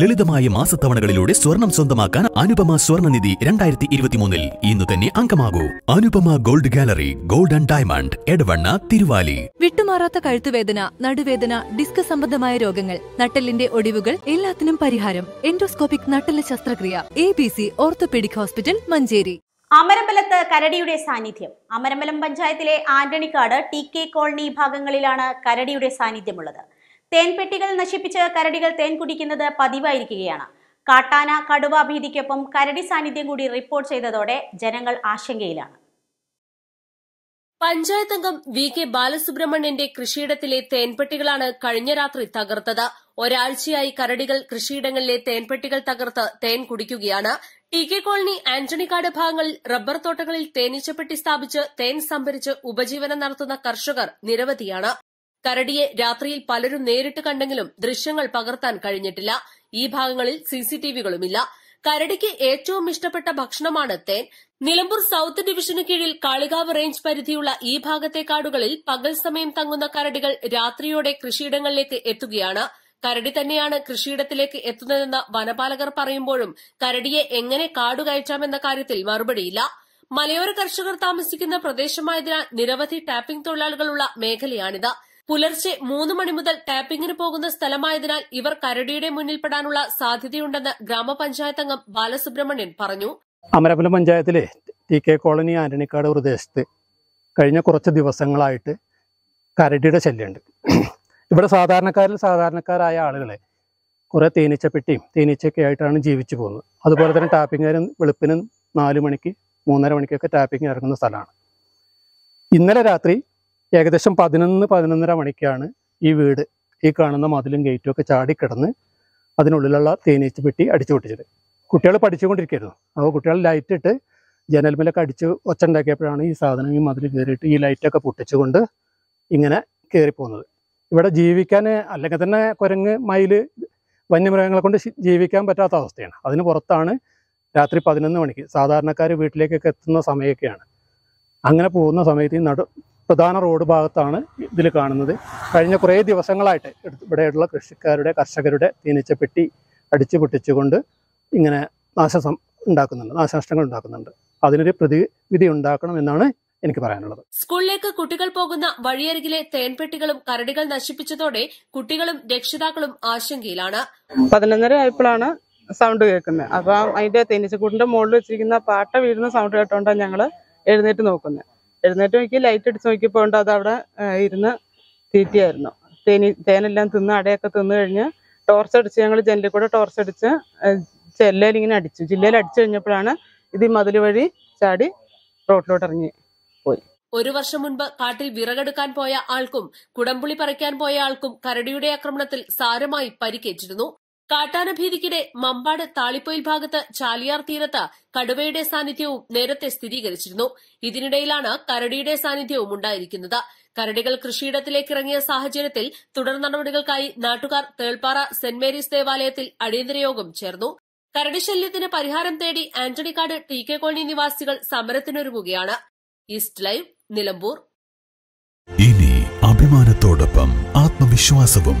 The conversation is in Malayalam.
ലളിതമായ മാസത്തവണകളിലൂടെ സ്വർണം സ്വന്തമാക്കാൻ അനുപമ സ്വർണനിധി രണ്ടായിരത്തി ഇരുപത്തിമൂന്നിൽ ഇന്ന് തന്നെ അംഗമാകൂ. Anupama gold gallery gold and diamond Edavanna Thiruvali. വിട്ടുമാറാത്ത കഴുത്തുവേദന നടുവേദന ഡിസ്ക് സംബന്ധമായ രോഗങ്ങൾ നട്ടലിന്റെ ഒടിവുകൾ എല്ലാത്തിനും പരിഹാരം എൻഡോസ്കോപ്പിക് നട്ടെല്ല് ശസ്ത്രക്രിയ A B C orthopaedic hospital Manjeri. അമരമ്പലത്ത് കരടിയുടെ സാന്നിധ്യം. അമരമ്പലം പഞ്ചായത്തിലെ ആന്റണിക്കാട് ടി കെ കോളനി ഭാഗങ്ങളിലാണ് കരടിയുടെ സാന്നിധ്യമുള്ളത്. തേൻപെട്ടികൾ നശിപ്പിച്ച് കരടികൾ തേൻ കുടിക്കുന്നത് പതിവായിരിക്കുകയാണ്. കാട്ടാന കടുവ ഭീതിക്കൊപ്പം കരടി സാന്നിധ്യം കൂടി റിപ്പോർട്ട് ചെയ്തതോടെ ജനങ്ങൾ ആശങ്കയിലാണ്. പഞ്ചായത്ത് അംഗം വി കെ ബാലസുബ്രഹ്മണ്യന്റെ കൃഷിയിടത്തിലെ തേൻപെട്ടികളാണ് കഴിഞ്ഞ രാത്രി തകർത്തത്. ഒരാഴ്ചയായി കരടികൾ കൃഷിയിടങ്ങളിലെ തേൻപെട്ടികൾ തകർത്ത് തേൻ കുടിക്കുകയാണ്. ടി കെ കോളനി ആന്റണിക്കാട് ഭാഗങ്ങളിൽ റബ്ബർ തോട്ടങ്ങളിൽ തേനീച്ചപ്പെട്ടി സ്ഥാപിച്ച് തേൻ സംഭരിച്ച് ഉപജീവനം നടത്തുന്ന കർഷകർ നിരവധിയാണ്. കരടിയെ രാത്രിയിൽ പലരും നേരിട്ട് കണ്ടെങ്കിലും ദൃശ്യങ്ങൾ പകർത്താൻ കഴിഞ്ഞിട്ടില്ല. ഈ ഭാഗങ്ങളിൽ സിസിടിവികളുമില്ല കരടിക്ക് ഏറ്റവും ഇഷ്ടപ്പെട്ട ഭക്ഷണമാണ് തേൻ. നിലമ്പൂർ സൌത്ത് ഡിവിഷന് കീഴിൽ കാളികാവ് റേഞ്ച് പരിധിയുള്ള ഈ ഭാഗത്തെ കാടുകളിൽ പകൽ സമയം തങ്ങുന്ന കരടികൾ രാത്രിയോടെ കൃഷിയിടങ്ങളിലേക്ക് എത്തുകയാണ്. കരടി തന്നെയാണ് കൃഷിയിടത്തിലേക്ക് എത്തുന്നതെന്ന് വനപാലകർ പറയുമ്പോഴും കരടിയെ എങ്ങനെ കാടുകയറ്റാമെന്ന കാര്യത്തിൽ മറുപടിയില്ല. മലയോര കർഷകർ താമസിക്കുന്ന പ്രദേശമായതിനാൽ നിരവധി ടാപ്പിംഗ് തൊഴിലാളികളുള്ള മേഖലയാണിത്. പുലർച്ചെ മൂന്ന് മണി മുതൽ ടാപ്പിംഗിന് പോകുന്ന സ്ഥലമായതിനാൽ ഇവർ കരടിയുടെ മുന്നിൽപ്പെടാനുള്ള സാധ്യതയുണ്ടെന്ന് ഗ്രാമപഞ്ചായത്ത് അംഗം ബാലസുബ്രഹ്മണ്യൻ പറഞ്ഞു. അമരപുരം പഞ്ചായത്തിലെ ടി കെ കോളനി ആന്റണിക്കാട് പ്രദേശത്ത് കഴിഞ്ഞ കുറച്ച് ദിവസങ്ങളായിട്ട് കരടിയുടെ ശല്യമുണ്ട്. ഇവിടെ സാധാരണക്കാരിൽ സാധാരണക്കാരായ ആളുകളെ കുറേ തേനീച്ചപ്പെട്ടിയും തേനീച്ചയൊക്കെ ആയിട്ടാണ് ജീവിച്ചു പോകുന്നത്. അതുപോലെ തന്നെ ടാപ്പിംഗുകാരും വെളുപ്പിന് നാല് മണിക്ക് മൂന്നര മണിക്കൊക്കെ ടാപ്പിംഗ് ഇറങ്ങുന്ന സ്ഥലമാണ്. ഇന്നലെ രാത്രി ഏകദേശം പതിനൊന്ന് പതിനൊന്നര മണിക്കാണ് ഈ വീട് ഈ കാണുന്ന മതിലും ഗേറ്റും ഒക്കെ ചാടിക്കിടന്ന് അതിനുള്ളിലുള്ള തേനീച്ചപ്പെട്ടി അടിച്ചു പൊട്ടിച്ചത്. കുട്ടികൾ പഠിച്ചുകൊണ്ടിരിക്കുകയായിരുന്നു. അപ്പോൾ കുട്ടികൾ ലൈറ്റ് ഇട്ട് ജനൽമേലൊക്കെ അടിച്ച് ഒച്ച ഉണ്ടാക്കിയപ്പോഴാണ് ഈ സാധനം ഈ മതിൽ കയറിയിട്ട് ഈ ലൈറ്റൊക്കെ പൊട്ടിച്ചുകൊണ്ട് ഇങ്ങനെ കയറിപ്പോകുന്നത്. ഇവിടെ ജീവിക്കാൻ അല്ലെങ്കിൽ തന്നെ കുരങ്ങ് മയിൽ വന്യമൃഗങ്ങളെ കൊണ്ട് ജീവിക്കാൻ പറ്റാത്ത അവസ്ഥയാണ്. അതിന് പുറത്താണ് രാത്രി പതിനൊന്ന് മണിക്ക് സാധാരണക്കാർ വീട്ടിലേക്കൊക്കെ എത്തുന്ന സമയമൊക്കെയാണ്. അങ്ങനെ പോകുന്ന സമയത്ത് ഈ നടു പ്രധാന റോഡ് ഭാഗത്താണ് ഇതിൽ കാണുന്നത്. കഴിഞ്ഞ കുറേ ദിവസങ്ങളായിട്ട് ഇവിടെയുള്ള കൃഷിക്കാരുടെ കർഷകരുടെ തേനീച്ചപ്പെട്ടി അടിച്ചു പൊട്ടിച്ചുകൊണ്ട് ഇങ്ങനെ നാശസം ഉണ്ടാക്കുന്നുണ്ട് നാശനഷ്ടങ്ങൾ ഉണ്ടാക്കുന്നുണ്ട്. അതിനൊരു പ്രതിവിധി ഉണ്ടാക്കണം എന്നാണ് എനിക്ക് പറയാനുള്ളത്. സ്കൂളിലേക്ക് കുട്ടികൾ പോകുന്ന വഴിയരികിലെ തേൻപെട്ടികളും കരടികൾ നശിപ്പിച്ചതോടെ കുട്ടികളും രക്ഷിതാക്കളും ആശങ്കയിലാണ്. പതിനൊന്നര ആയപ്പോഴാണ് സൗണ്ട് കേൾക്കുന്നത്. അപ്പം അതിന്റെ തേനീച്ചക്കൂട്ടിന്റെ മുകളിൽ വെച്ചിരിക്കുന്ന പാട്ട വീഴുന്ന സൗണ്ട് കേട്ടോണ്ടാണ് ഞങ്ങൾ എഴുന്നേറ്റ് നോക്കുന്നത്. എഴുന്നേറ്റ് നോക്കി ലൈറ്റ് അടിച്ച് നോക്കിയപ്പോൾ ഉണ്ട് അവിടെ ഇരുന്ന് തീറ്റിയായിരുന്നു. തേനി തേനെല്ലാം തിന്ന് അടയൊക്കെ തിന്നു കഴിഞ്ഞ് ടോർച്ച് അടിച്ച് ഞങ്ങൾ ജനലിൽ കൂടെ ടോർച്ച് അടിച്ച് ചെല്ലയിൽ ഇങ്ങനെ അടിച്ചു. ജില്ലയിൽ അടിച്ചു കഴിഞ്ഞപ്പോഴാണ് ഇത് ഈ മതിൽ വഴി ചാടി റോട്ടിലോട്ട് ഇറങ്ങി പോയി. ഒരു വർഷം മുൻപ് കാട്ടിൽ വിറകെടുക്കാൻ പോയ ആൾക്കും കുടംപുളി പറിക്കാൻ പോയ ആൾക്കും കരടിയുടെ ആക്രമണത്തിൽ സാരമായി പരിക്കേറ്റിരുന്നു. കാട്ടാന ഭീതിക്കിടെ മമ്പാട് താളിപ്പൊയിൽ ഭാഗത്ത് ചാലിയാർ തീരത്ത് കടുവയുടെ സാന്നിധ്യവും നേരത്തെ സ്ഥിരീകരിച്ചിരുന്നു. ഇതിനിടയിലാണ് കരടിയുടെ സാന്നിധ്യവും ഉണ്ടായിരിക്കുന്നത്. കരടികൾ കൃഷിയിടത്തിലേക്ക് ഇറങ്ങിയ സാഹചര്യത്തിൽ തുടർ നടപടികൾക്കായി നാട്ടുകാർ തേൾപ്പാറ സെന്റ് മേരീസ് ദേവാലയത്തിൽ അടിയന്തര യോഗം ചേർന്നു. കരടി ശല്യത്തിന് പരിഹാരം തേടി ആന്റണിക്കാട് ടി കെ കോളനി നിവാസികൾ സമരത്തിനൊരുങ്ങുകയാണ്. East live Nilambur. ഇനി അഭിമാനത്തോടൊപ്പം ആത്മവിശ്വാസവും